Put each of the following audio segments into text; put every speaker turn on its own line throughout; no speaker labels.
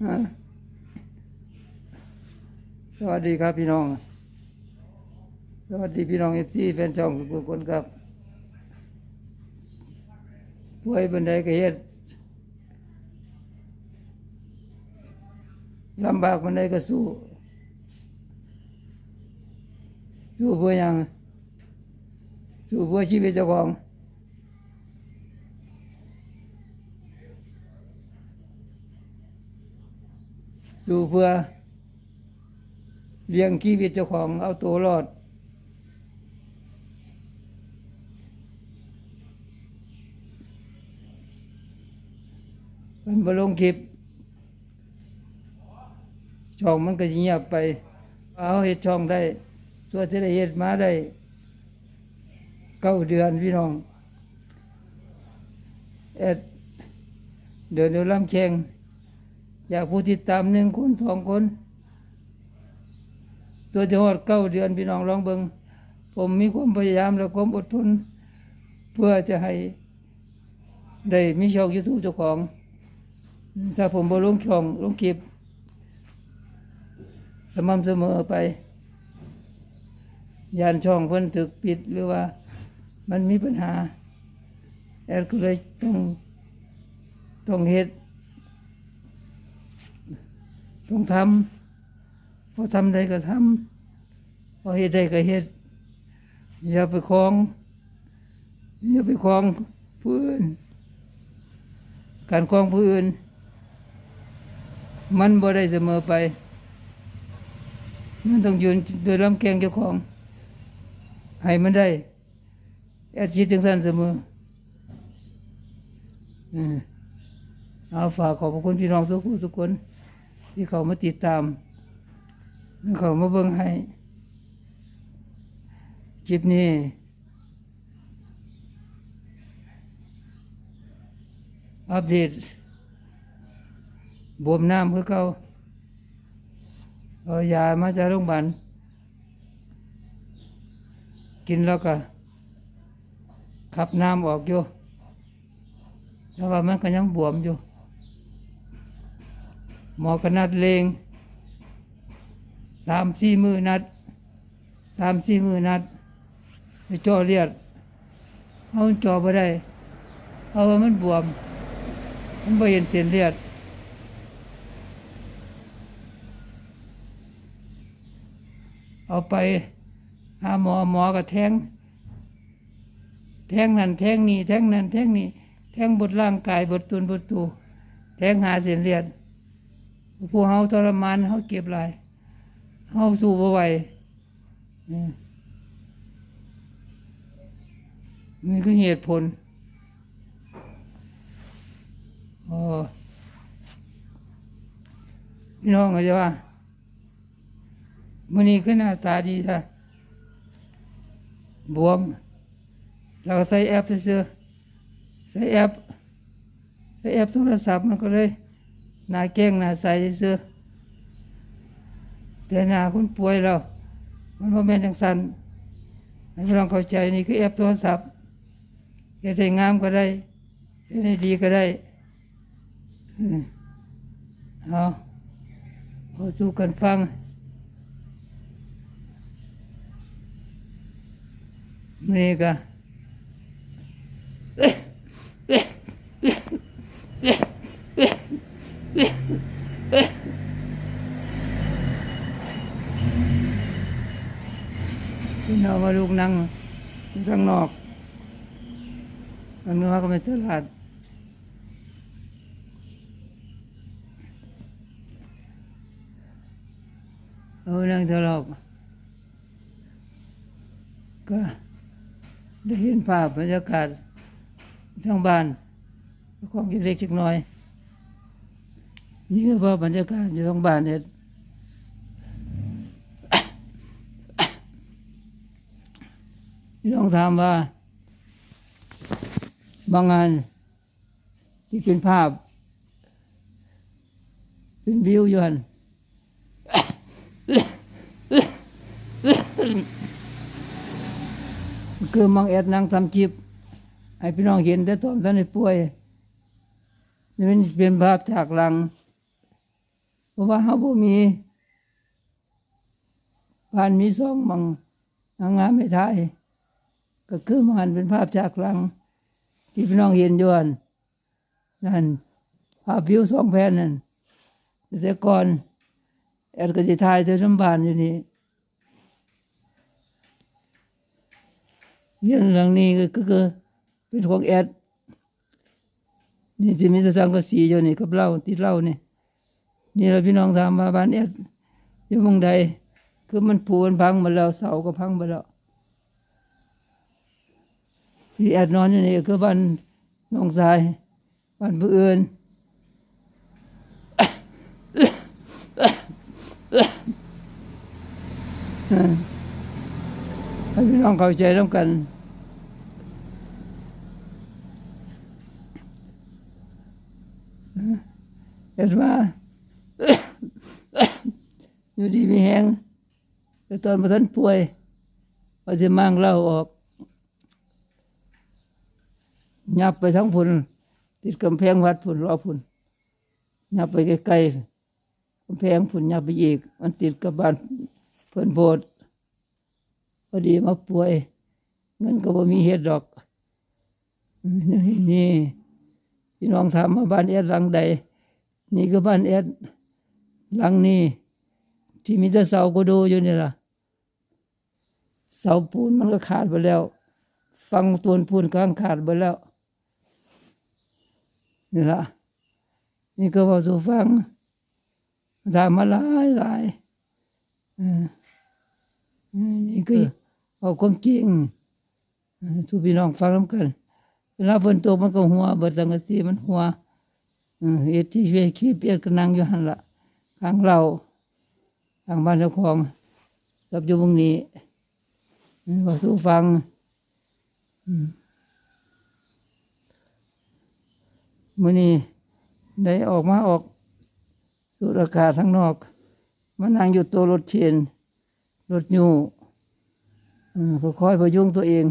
สวัสดีครับพี่น้อง สวัสดีพี่น้องเอฟซีแฟนช่องทุกคนครับป่วยบันไดก็เฮ็ดลำบากบันไดก็สู้ สู้เพื่อหยัง สู้เพื่อชีวิตเจ้าของ สู้เพื่อเลี้ยงชีวิตเจ้าของเอาตัวรอด มันบลงคลิปช่องมันก็สิเงียบไป เอาเฮ็ดช่องได้ส่วนที่ได้เฮ็ดมาได้เก้าเดือนพี่น้องเอ็ดเดินเดินลำแข่ง อยากผู้ติดตามหนึ่งคนสองคนตัวจะหอดเก้าเดือนพี่น้องลองเบิงผมมีความพยายามและความอดทน เพื่อจะให้ได้มีช่องยูทูบเจ้าของ ถ้าผมบ่ลงช่องลงคลิปสม่ำเสมอไป ยานช่องเพิ่นถึกปิดหรือว่ามันมีปัญหาแอดก็เลยต้องต้องเฮ็ด ต้องทำพอทำได้ก็ทำพอเฮ็ดได้ก็เฮ็ดอย่าไปคลองอย่าไปคลองผู้อื่น การคลองผู้อื่น มันบ่ได้เสมอไป มันต้องยืนโดยลำแกงเจ้าของให้มันได้แอดคิดถึงสั้นเสมออืมเอาฝากขอบพระคุณพี่น้องทุกผู้ทุกคน ที่เขามาติดตาม เขามาเบิ่งให้คลิปนี้อัปเดตบวมน้ำคือเก่าเอายามาจากโรงพยาบาลกินแล้วก็ขับน้ำออกอยู่แต่ว่ามันก็ยังบวมอยู่ หมอกนัดเลงสามสี่มือนัดสามสี่มือนัดไปจ่อเลือดเอาจ่อไปได้เอาว่ามันบวม มันไม่เห็นเส้นเลือดเอาไปหาหมอหมอก็แทง แทงนั่นแทงนี่แทงนั่นแทงนี่แทงบดร่างกายบดตุนบดตูแทงหาเส้นเลือด ผู้เฮาทรมานเฮาเก็บหลายเฮาสู้บ่ไหวนี่คือเหตุผลโอ้พี่น้องก็จะว่ามันนี้ก็หน้าตาดีท่ะบวม เราก็ใส่แอปเสื้อใส่แอป ใส่แอปโทรศัพท์มันก็เลย นาแก้งนาใสเสื้อแต่นาคนป่วยเรา มันบ่แม่นจังสันให้พี่น้องเข้าใจนี่คือแอปโทรศัพท์เฮ็ดให้งามก็ได้เฮ็ดให้ดีก็ได้เอาเอาสู้กันฟังนี่ก็ นั่งอยู่ข้างนอกข้างนอกก็ไม่ตลาดเอานั่งทะเลาะก็ได้เห็นภาพบรรยากาศทั้งบ้านของเล็กๆน้อย นี่คือภาพบรรยากาศอยู่ทั้งบ้านเนี่ย พี่น้องถามว่า บางงานที่เป็นภาพ เป็นวิวอยู่หันคือมังแอดนางทำจิบให้พี่น้องเห็นแต่ตอนท่านในป่วยนี่เป็นเป็นภาพฉากหลัง เพราะว่าเฮาบ่มีบ้านมีซองมังงามไม่ทาย ก็คือมันเป็นภาพจากหลัง ที่พี่น้องเห็นยู่อันนั่นภาพวิวสองแผ่นนั่นแต่ก่อนแอดก็สิถ่ายเธอน้ำบานอยู่นี่เรื่องหลังนี้ก็คือเป็นของแอดนี่จะมีสสังกะสีอยู่นี่กับเล้าติดเล้านี่นี่เราพี่น้องถามมาบ้านแอดอยู่เมืองใดคือมันผูมันพังมดแล้วเสาก็พังมดแล้ว ที่แอดนอนอยู่นี่คือบ้านน้องชายบ้านผู้อื่นให้พี่น้องเข้าใจร่วมกัน เห็นว่าอยู่ดีมีแหงแต่ตอนมาท่านป่วยว่าจะมั่งเล่าออก ยับไปทั้งพุ่นติดกำแพงวัดพุ่นรอพุ่นยับไปใกล้ๆกำแพงพุ่นยับไปอีก มันติดกับบ้านเพิ่นโบสถ์พอดีมาป่วย เงินก็บ่มีเฮ็ดดอก นี่พี่น้องถามมาบ้านแอดหลังใด นี่ก็บ้านแอดหลังนี้ ที่มีแต่เสาก็ดูอยู่นี่ล่ะ เสาปูนมันก็ขาดไปแล้ว ฟังตัวปูนกลางขาดไปแล้ว นี่ล่ะนี่ก็บอกสู่ฟังถามมาหลายหลายเออเออนี่คือเอาความจริงเออทุกพี่น้องฟังน้ำกันเวลาฝนตกมันก็หัวเบิดสังกะสีมันหัวเออเฮ็ดที่เวคีเปียกก็นั่งอยู่หันละข้างเราข้างบ้านเจ้าของกับอยู่วงนี้เออก็สู้ฟัง อืม มื้อนี้ได้ออกมาออกสูดอากาศข้างนอกมานั่งอยู่ตัวรถเชนรถยูเออก็คอยพยุงตัวเอง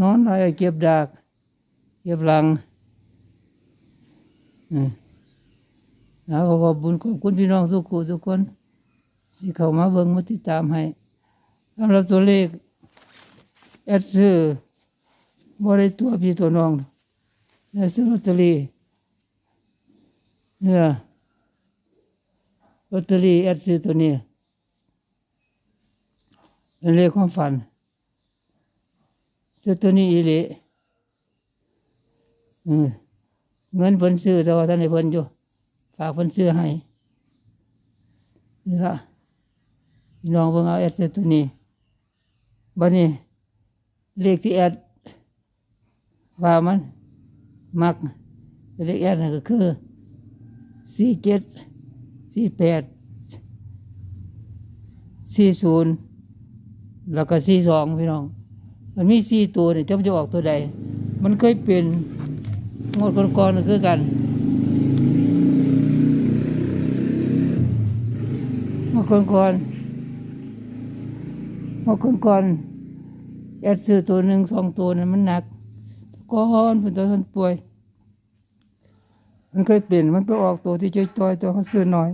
นอนอะไรเก็บดาก เก็บหลังอืมแล้วก็ขอบบุญขอบคุณพี่น้องทุกคนทุกคนที่เข้ามาเบิ่งมาติดตามให้สำหรับตัวเลขแอดซื้อบ่ได้ตัวพี่ตัวน้อง ซื้อลอตเตอรี่เนี่ยลอตเตอรี่แอดซื้อตัวนี้เป็นเลขความฝันซื้อตัวนี้อีหลีอืเงินเพิ่นซื้อแต่ว่าท่านให้เพิ่นอยู่ฝากเพิ่นซื้อให้นี่ละน้องเพิ่งเอาแอดซื้อตัวนี้บัดนี้เลขที่แอดว่ามัน มักเลขแอดนั่นก็คือสี่เจ็ดสี่แปดสี่ศูนย์แล้วก็สี่สองพี่น้อง มันมีสี่ตัวเนี่ยจะมันจะออกตัวใด มันเคยเป็นงวดก่อนๆคือกันงวดก่อนๆงวดก่อนๆแอดซื้อตัวหนึ่งสองตัวเนี่ยมันหนัก ก้อนเป็นตัวท่านป่วย มันเคยเปลี่ยนมันไปออกตัวที่จอยๆตัวเขาซื้อน้อย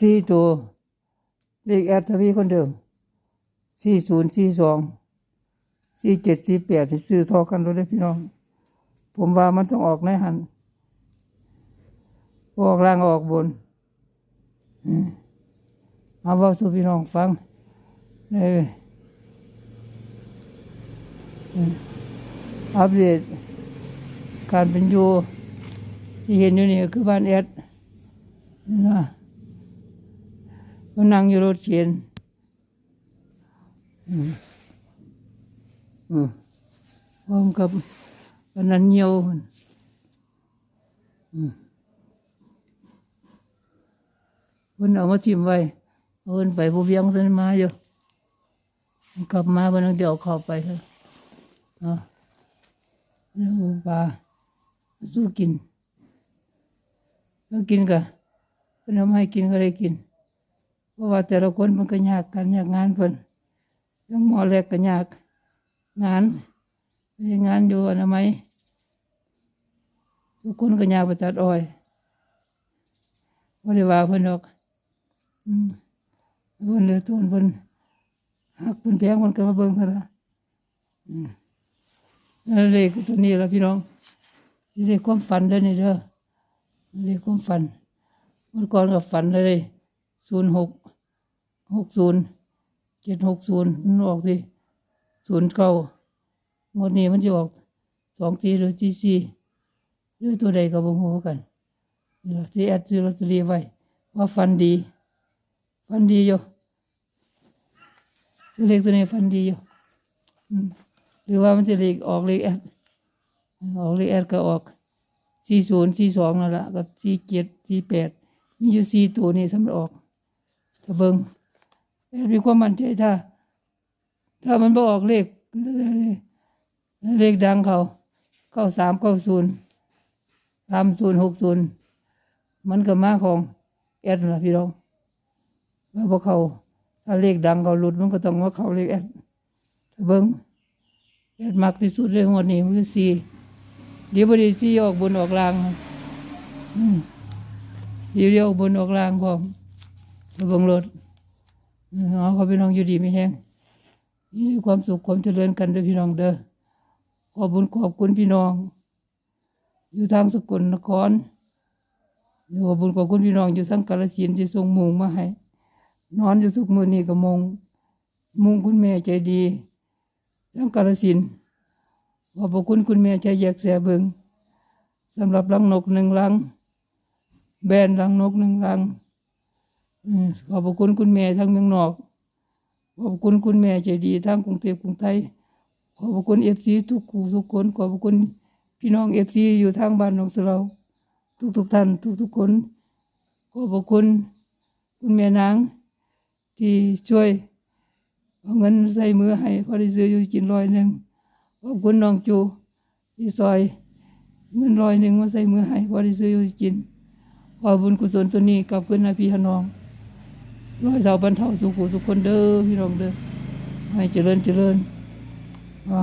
สี่ตัวเลขแอดทวีคนเดิม สี่ศูนย์สี่สอง สี่เจ็ดสี่แปดที่ซื้อทอกันรถได้พี่น้อง ผมว่ามันต้องออกในหัน ออกล่างออกบนมเอาว่าสู่พี่น้องฟัง เลยอืมอัปเดตการเป็นอยู่ที่เห็นอยู่นี่คือบ้านแอดนะก็นั่งอยู่รถเข็นอืมอืมพร้อมกับอันนั้นเยวมันอืมเพิ่นเอามาทิมไว้เอาเงินไปผู้เวียงเพิ่นมาอยู่ กลับมาเพิ่นเดี๋ยวเข้าไปเถอะเอาแล้วปลาสู้กินแล้วกินก็เพิ่นเอามาให้กินก็ได้กิน เพราะว่าแต่ละคนมันก็ยากกันยากงานเพิ่นยังหมอแรกก็ยาก งานงานอยู่อนามัยทุกคนก็ยากไปตัดอ้อยบ่ได้ว่าเพิ่นดอกอืมเพิ่นเลือตัวเพิ่น หักเพิ่นแพงเพิ่นก็มาเบิ่งซะละอืมนั่นเลขตัวนี้ละพี่น้องนี่เลขความฝันเด้นี่เด้อเลขความฝันเมื่อก่อนก็ฝันเลย06 60 760มันออกสิ09งวดนี้มันจะออก24หรือ44หรือตัวใดก็บ่ฮู้กันนี่ละที่แอดซื้อลอตเตอรี่ไว้ว่าฝันดี ฟันดีอยู่ เลขตัวนี้ฟันดีอยู่หรือว่ามันจะเลขออกเลขแอดออกเลขแอดก็ออกสี่ศูนย์สี่สองนั่นแหละก็สี่เจ็ดสี่แปดมีอยู่สี่ตัวนี้สำหรับออกถ้าเบิงแอดมีความมั่นใจถ้า ถ้ามันบ่ออกเลขเลขดังเขาเข้าสามเข้าศูนย์สามศูนย์หกศูนย์มันก็มาของแอดนั่นล่ะพี่น้องว่าพวกเขา ถ้าเลขดังเขาหลุดมันก็ต้องว่าเขาเลขแอดเบิ้งแอดมักที่สุดเลยงวดนี้มันคือสี่เดี๋ยวบดีสี่ออกบนออกล่างเดี๋ยวเดียวบนออกล่างพร้อมเบิ้งรถเอาเขาพี่น้องอยู่ดีไม่แห้งนี่ด้วยความสุขความเจริญกันเด้อพี่น้องเด้อขอบุญขอบคุณพี่น้อง อยู่ทางสกลนครขอบุญขอบคุณพี่น้องอยู่ทางกาฬสินที่ส่งมุงมาให้ นอนอยู่ทุกมือนี่ก็มงมุงคุณแม่ใจดีทั้งกาลสินขอบพระคุณคุณแม่ใจแยกแสเบิงสำหรับรังนกหนึ่งรัง แบนรังนกหนึ่งรังอืมขอบพระคุณคุณแม่ทั้งเมืองนอก ขอบคุณคุณแม่ใจดีทั้งกรุงเทพกรุงไทย ขอบคุณเอฟซีทุกคู่ทุกคน ขอบคุณพี่น้องเอฟซีอยู่ทางบ้านของเราทุกทุกท่านทุกทุกคน ขอบคุณคุณแม่นาง ที่ช่วยเอาเงินใส่มือให้พอได้ซื้ออยู่กินร้อยหนึ่งขอบคุณน้องจูที่ซอยเงินร้อยหนึ่งมาใส่มือให้พอได้ซื้ออยู่กินขอบุญกุศลตัวนี้กลับขึ้นให้พี่น้องร้อยเสาบรรเทาสุขุสุขคนเด้อพี่น้องเด้อให้เจริญเจริญอ๋อ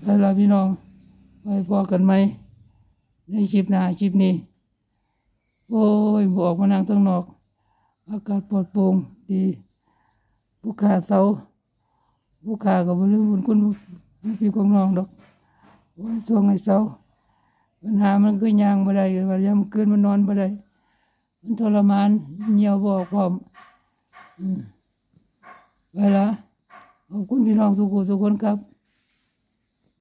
ไปละพี่น้องไปพอกันไหมในคลิปหน้าคลิปนี้ โอ้ยบอกมานั่งตั้งนอก อากาศปลอดโปร่งดีผู้ขาเสาผู้ขาก็บ่ลืมบุญคุณพี่ของน้องดอกโอ้ยช่วงไอ้เสาปัญหามันคือย่างบ่ได้ว่ายามคืนมันนอนบ่ได้มันทรมานเหี่ยวบอกพร้อมอืมไปละขอบคุณพี่น้องทุกคนทุกคนครับ